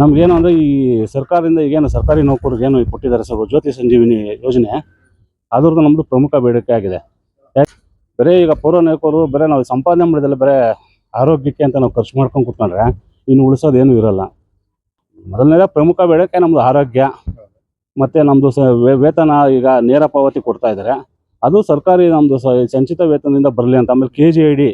ನಮ್ಗೇನು ಅಂದರೆ ಈ ಸರ್ಕಾರದಿಂದ ಈಗೇನು ಸರ್ಕಾರಿ ನೌಕರಿಗೇನು ಕೊಟ್ಟಿದ್ದಾರೆ ಸರ್ ಜ್ಯೋತಿ ಸಂಜೀವಿನಿ ಯೋಜನೆ, ಅದ್ರದ್ದು ನಮ್ಮದು ಪ್ರಮುಖ ಬೇಡಿಕೆ ಆಗಿದೆ. ಬರೀ ಈಗ ಪೌರ ನಾಯಕರು ಬರೀ ನಾವು ಸಂಪಾದನೆ ಮಾಡಿದಲ್ಲ ಬರೀ ಆರೋಗ್ಯಕ್ಕೆ ಅಂತ ನಾವು ಖರ್ಚು ಮಾಡ್ಕೊಂಡು ಕೂತ್ಕೊಂಡ್ರೆ ಇನ್ನು ಉಳಿಸೋದೇನು ಇರಲ್ಲ. ಮೊದಲನೇದ ಪ್ರಮುಖ ಬೇಡಿಕೆ ನಮ್ಮದು ಆರೋಗ್ಯ, ಮತ್ತು ನಮ್ಮದು ವೇತನ ಈಗ ನೇರ ಪಾವತಿ ಕೊಡ್ತಾ ಇದ್ದಾರೆ. ಅದು ಸರ್ಕಾರಿ ನಮ್ಮದು ಸಂಚಿತ ವೇತನದಿಂದ ಬರಲಿ ಅಂತ, ಆಮೇಲೆ ಕೆ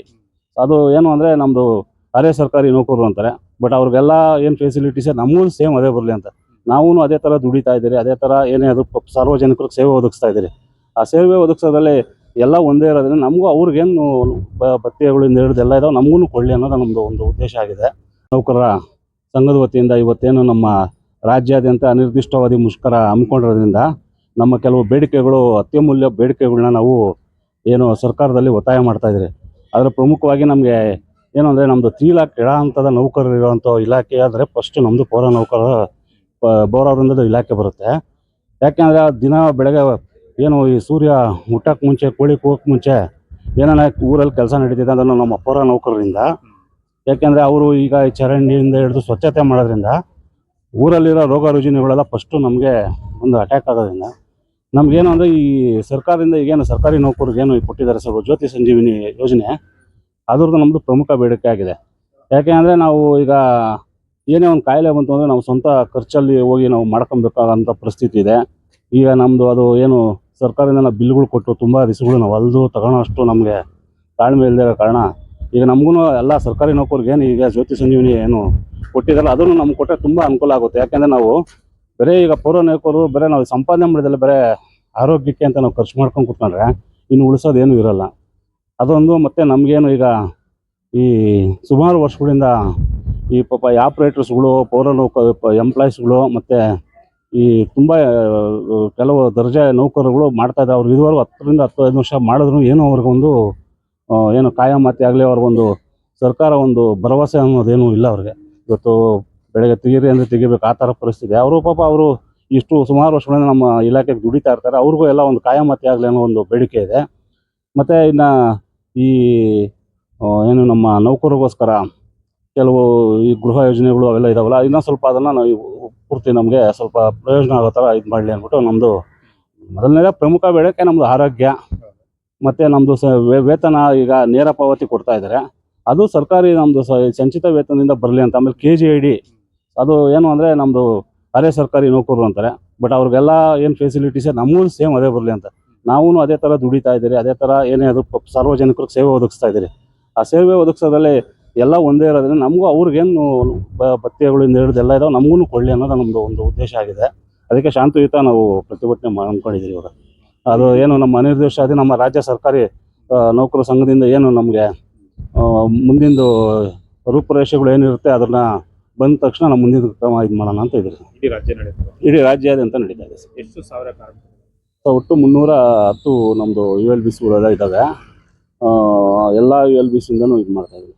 ಅದು ಏನು ಅಂದರೆ ನಮ್ಮದು ಅರೆ ಸರ್ಕಾರಿ ನೌಕರರು ಅಂತಾರೆ. ಬಟ್ ಅವ್ರಿಗೆಲ್ಲ ಏನು ಫೆಸಿಲಿಟೀಸ್ ನಮಗೂ ಸೇಮ್ ಅದೇ ಬರಲಿ ಅಂತ. ನಾವೂ ಅದೇ ಥರ ದುಡಿತಾ ಇದ್ದೀರಿ, ಅದೇ ಥರ ಏನೇ ಅದು ಸಾರ್ವಜನಿಕರಿಗೆ ಸೇವೆ ಒದಗಿಸ್ತಾ ಇದ್ದೀರಿ. ಆ ಸೇವೆ ಒದಗಿಸೋದ್ರಲ್ಲಿ ಎಲ್ಲ ಒಂದೇ ಇರೋದ್ರಿಂದ ನಮಗೂ ಅವ್ರಿಗೇನು ಭತ್ಯಗಳಿಂದ ಹಿಡಿದು ಎಲ್ಲ ಇದಾವೆ ನಮಗೂ ಕೊಳ್ಳಿ ಅನ್ನೋದು ನಮ್ಮದು ಒಂದು ಉದ್ದೇಶ ಆಗಿದೆ. ನೌಕರರ ಸಂಘದ ವತಿಯಿಂದ ಇವತ್ತೇನು ನಮ್ಮ ರಾಜ್ಯಾದ್ಯಂತ ಅನಿರ್ದಿಷ್ಟವಾದಿ ಮುಷ್ಕರ ಹಮ್ಮಿಕೊಂಡಿರೋದ್ರಿಂದ ನಮ್ಮ ಕೆಲವು ಬೇಡಿಕೆಗಳು, ಅತ್ಯಮೂಲ್ಯ ಬೇಡಿಕೆಗಳನ್ನ ನಾವು ಏನು ಸರ್ಕಾರದಲ್ಲಿ ಒತ್ತಾಯ ಮಾಡ್ತಾ ಇದ್ದೀರಿ. ಅದರ ಪ್ರಮುಖವಾಗಿ ನಮಗೆ ಏನು ಅಂದರೆ ನಮ್ಮದು ತ್ರೀ ಲ್ಯಾಕ್ ಎಡ ಹಂತದ ನೌಕರರು ಇರುವಂಥ ಇಲಾಖೆ ಆದರೆ ಫಸ್ಟ್ ನಮ್ಮದು ಪೌರ ನೌಕರ ಬೋರವೃಂದದ ಇಲಾಖೆ ಬರುತ್ತೆ. ಯಾಕೆಂದರೆ ದಿನ ಬೆಳಗ್ಗೆ ಏನು ಈ ಸೂರ್ಯ ಮುಟ್ಟಕ್ಕೆ ಮುಂಚೆ ಕೋಳಿ ಕೂಗಕ್ಕೆ ಮುಂಚೆ ಏನಾನ ಊರಲ್ಲಿ ಕೆಲಸ ನಡೀತಿದೆ ಅದನ್ನು ನಮ್ಮ ಪೌರ ನೌಕರರಿಂದ. ಯಾಕೆಂದರೆ ಅವರು ಈಗ ಈ ಚರಂಡಿಯಿಂದ ಹಿಡಿದು ಸ್ವಚ್ಛತೆ ಮಾಡೋದ್ರಿಂದ ಊರಲ್ಲಿರೋ ರೋಗ ರುಜಿನಗಳೆಲ್ಲ ಫಸ್ಟು ನಮಗೆ ಒಂದು ಅಟ್ಯಾಕ್ ಆಗೋದ್ರಿಂದ ನಮಗೇನು ಅಂದರೆ ಈ ಸರ್ಕಾರದಿಂದ ಈಗೇನು ಸರ್ಕಾರಿ ನೌಕರಿಗೇನು ಕೊಟ್ಟಿದ್ದಾರೆ ಸರ್, ಜ್ಯೋತಿ ಸಂಜೀವಿನಿ ಯೋಜನೆ. ಅದ್ರದ್ದು ನಮ್ಮದು ಪ್ರಮುಖ ಬೇಡಿಕೆ ಆಗಿದೆ. ಯಾಕೆ ಅಂದರೆ ನಾವು ಈಗ ಏನೇ ಒಂದು ಕಾಯಿಲೆ ಬಂತು ಅಂದರೆ ನಾವು ಸ್ವಂತ ಖರ್ಚಲ್ಲಿ ಹೋಗಿ ನಾವು ಮಾಡ್ಕೊಬೇಕಾದಂಥ ಪರಿಸ್ಥಿತಿ ಇದೆ. ಈಗ ನಮ್ಮದು ಅದು ಏನು ಸರ್ಕಾರದಿಂದ ಬಿಲ್ಗಳು ಕೊಟ್ಟು ತುಂಬ ರಿಸ್ಗಳು ನಾವು ಅಲ್ದು ತಗೊಳ್ಳೋ ಅಷ್ಟು ನಮಗೆ ತಾಳ್ಮೆ ಇಲ್ಲದೆ ಇರೋ ಕಾರಣ ಈಗ ನಮಗೂ ಎಲ್ಲ ಸರ್ಕಾರಿ ನೌಕರಿಗೆ ಏನು ಈಗ ಜ್ಯೋತಿ ಸಂಜೀವಿನಿ ಏನು ಕೊಟ್ಟಿದ್ದಾರಲ್ಲ ಅದನ್ನು ನಮ್ಗೆ ಕೊಟ್ಟರೆ ತುಂಬ ಅನುಕೂಲ ಆಗುತ್ತೆ. ಯಾಕೆಂದರೆ ನಾವು ಬರೀ ಈಗ ಪೌರ ನೌಕರು ಬರೀ ನಾವು ಸಂಪಾದನೆ ಮಾಡಿದಲ್ಲಿ ಬರೀ ಆರೋಗ್ಯಕ್ಕೆ ಅಂತ ನಾವು ಖರ್ಚು ಮಾಡ್ಕೊಂಡು ಕೂತ್ಕೊಂಡ್ರೆ ಇನ್ನು ಉಳಿಸೋದೇನು ಇರಲ್ಲ. ಅದೊಂದು ಮತ್ತು ನಮಗೇನು ಈಗ ಈ ಸುಮಾರು ವರ್ಷಗಳಿಂದ ಈ ಪಾಪ ಈ ಆಪ್ರೇಟರ್ಸ್ಗಳು ಪೌರ ನೌಕ ಎಂಪ್ಲಾಯೀಸ್ಗಳು ಮತ್ತು ಈ ತುಂಬ ಕೆಲವು ದರ್ಜೆ ನೌಕರರುಗಳು ಮಾಡ್ತಾ ಇದ್ದಾರೆ. ಅವ್ರು ಇದುವರೆಗೂ ಹತ್ತರಿಂದ ಹತ್ತೈದು ವರ್ಷ ಮಾಡಿದ್ರು. ಏನೋ ಅವ್ರಿಗೊಂದು ಏನು ಕಾಯಮಾತಿ ಆಗಲಿ ಅವ್ರಿಗೊಂದು ಸರ್ಕಾರ ಒಂದು ಭರವಸೆ ಅನ್ನೋದೇನು ಇಲ್ಲ ಅವ್ರಿಗೆ. ಇವತ್ತು ಬೆಳಗ್ಗೆ ತೆಗೀರಿ ಅಂದರೆ ತೆಗಿಬೇಕು. ಆ ಥರ ಪರಿಸ್ಥಿತಿ. ಅವರು ಪಾಪ ಅವರು ಇಷ್ಟು ಸುಮಾರು ವರ್ಷಗಳಿಂದ ನಮ್ಮ ಇಲಾಖೆಗೆ ದುಡಿತಾ ಇರ್ತಾರೆ. ಅವ್ರಿಗೂ ಎಲ್ಲ ಒಂದು ಕಾಯಮಾತಿ ಆಗಲಿ ಅನ್ನೋ ಒಂದು ಬೇಡಿಕೆ ಇದೆ. ಮತ್ತು ಇನ್ನು ಈ ಏನು ನಮ್ಮ ನೌಕರಿಗೋಸ್ಕರ ಕೆಲವು ಈ ಗೃಹ ಯೋಜನೆಗಳು ಅವೆಲ್ಲ ಇದಾವಲ್ಲ, ಇನ್ನೂ ಸ್ವಲ್ಪ ಅದನ್ನು ನಾವು ಪೂರ್ತಿ ನಮಗೆ ಸ್ವಲ್ಪ ಪ್ರಯೋಜನ ಆಗೋ ಥರ ಇದು ಮಾಡಲಿ ಅಂದ್ಬಿಟ್ಟು ನಮ್ಮದು ಮೊದಲನೇ ಪ್ರಮುಖ ಬೇಡಿಕೆ ನಮ್ಮದು ಆರೋಗ್ಯ. ಮತ್ತು ನಮ್ಮದು ಸ ವೇತನ ಈಗ ನೇರ ಪಾವತಿ ಕೊಡ್ತಾ ಇದ್ದಾರೆ ಅದು ಸರ್ಕಾರಿ ನಮ್ಮದು ಸಂಚಿತ ವೇತನದಿಂದ ಬರಲಿ ಅಂತ, ಆಮೇಲೆ ಕೆ ಜಿ ಐ ಡಿ ಅದು ಏನು ಅಂದರೆ ನಮ್ಮದು ಅರೆ ಸರ್ಕಾರಿ ನೌಕರರು ಅಂತಾರೆ. ಬಟ್ ಅವ್ರಿಗೆಲ್ಲ ಏನು ಫೆಸಿಲಿಟೀಸ್ ನಮಗೂ ಸೇಮ್ ಅದೇ ಬರಲಿ ಅಂತ. ನಾವು ಅದೇ ಥರ ದುಡಿತಾ ಇದ್ದೀರಿ ಅದೇ ಥರ ಏನೇ ಅದು ಸಾರ್ವಜನಿಕರಿಗೆ ಸೇವೆ ಒದಗಿಸ್ತಾ ಇದ್ದೀರಿ. ಆ ಸೇವೆ ಒದಗಿಸೋದ್ರಲ್ಲಿ ಎಲ್ಲ ಒಂದೇ ಇರೋದ್ರಿಂದ ನಮಗೂ ಅವ್ರಿಗೇನು ಬತ್ತಿಗಳಿಂದ ಹಿಡಿದು ಎಲ್ಲ ಇದಾವೆ ನಮಗೂ ಕೊಳ್ಳಿ ಅನ್ನೋದು ನಮ್ಮದು ಒಂದು ಉದ್ದೇಶ ಆಗಿದೆ. ಅದಕ್ಕೆ ಶಾಂತಿಯುತ ನಾವು ಪ್ರತಿಭಟನೆ ಮಾಡ್ಕೊಂಡಿದ್ದೀವಿ ಇವಾಗ. ಅದು ಏನು ನಮ್ಮ ಅನಿರ್ದಿಷ್ಟಾದಿ ನಮ್ಮ ರಾಜ್ಯ ಸರ್ಕಾರಿ ನೌಕರ ಸಂಘದಿಂದ ಏನು ನಮಗೆ ಮುಂದಿಂದು ರೂಪುರೇಷೆಗಳು ಏನಿರುತ್ತೆ ಅದನ್ನ ಬಂದ ತಕ್ಷಣ ನಮ್ಮ ಮುಂದಿನ ಕ್ರಮ ಇದು ಮಾಡೋಣ ಅಂತ ಇದ್ದೀರಿ ಇಡೀ ರಾಜ್ಯ ಇಡೀ ರಾಜ್ಯಾದ್ಯಂತ ನಡೀತಾ ಇದೆ ಎಷ್ಟು ಸಾವಿರ ಸೊ ಒಟ್ಟು ಮುನ್ನೂರ ಹತ್ತು ನಮ್ಮದು ಯು ಎಲ್ ಬಿ ಇದ್ದಾವೆ. ಎಲ್ಲ ಯು ಎಲ್ ಬಿ ಸಿಂದನೂ ಇದು ಮಾಡ್ತಾ ಇದ್ದೀವಿ.